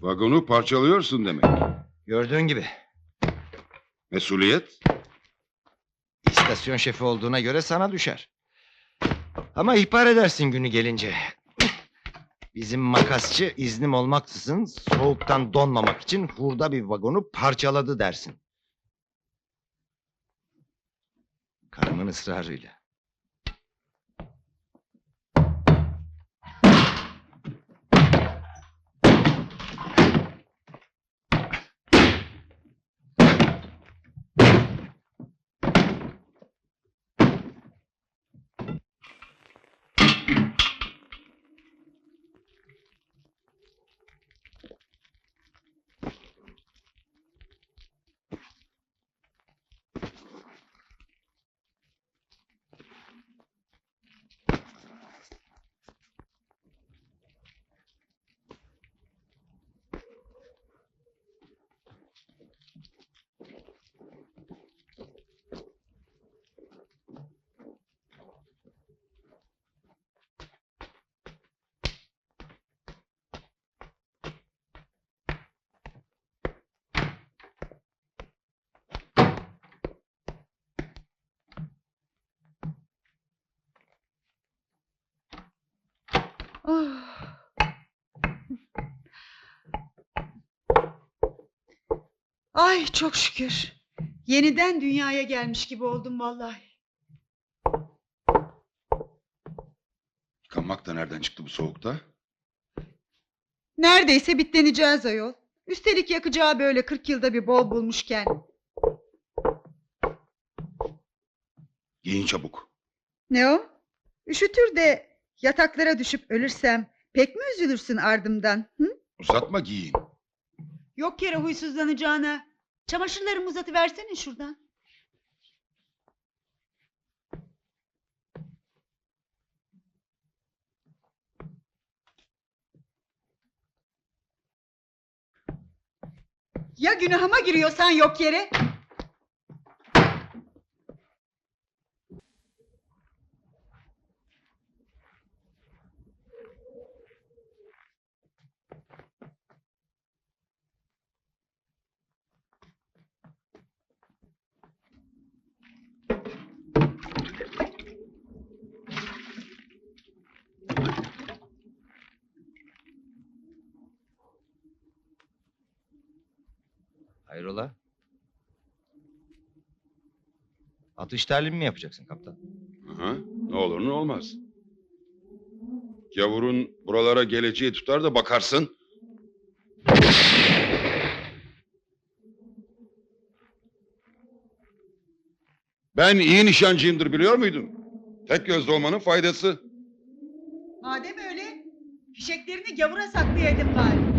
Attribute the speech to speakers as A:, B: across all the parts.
A: Vagonu parçalıyorsun demek.
B: Gördüğün gibi.
A: Mesuliyet?
B: İstasyon şefi olduğuna göre sana düşer. Ama ihbar edersin günü gelince. Bizim makasçı iznim olmaksızın soğuktan donmamak için hurda bir vagonu parçaladı dersin. Karımın ısrarıyla.
C: Oh. Ay çok şükür. Yeniden dünyaya gelmiş gibi oldum vallahi.
A: Yıkanmak da nereden çıktı bu soğukta?
C: Neredeyse bitleneceğiz ayol. Üstelik yakacağı böyle 40 yılda bir bol bulmuşken.
A: Giyin çabuk.
C: Ne o? Üşütür de yataklara düşüp ölürsem pek mi üzülürsün ardımdan? Hı?
A: Uzatma giyin.
C: Yok yere huysuzlanacağına. Çamaşırlarımı uzatıversene şuradan. Ya günahıma giriyorsan yok yere?
B: Hayrola? Atış talimi mi yapacaksın kaptan?
A: Aha, ne olur ne olmaz. Gavurun buralara geleceği tutar da bakarsın. Ben iyi nişancıyımdır biliyor muydun? Tek gözlü olmanın faydası.
C: Madem öyle, fişeklerini gavura saklayaydın bari.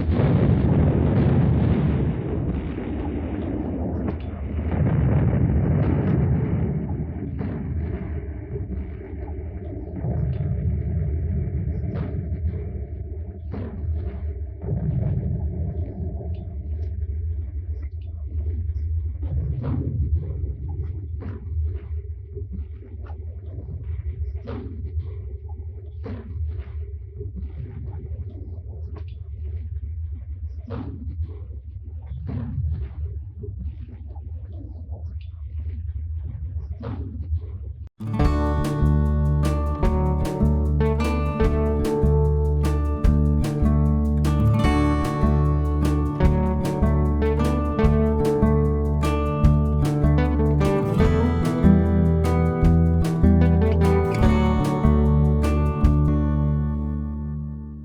C: Thank you.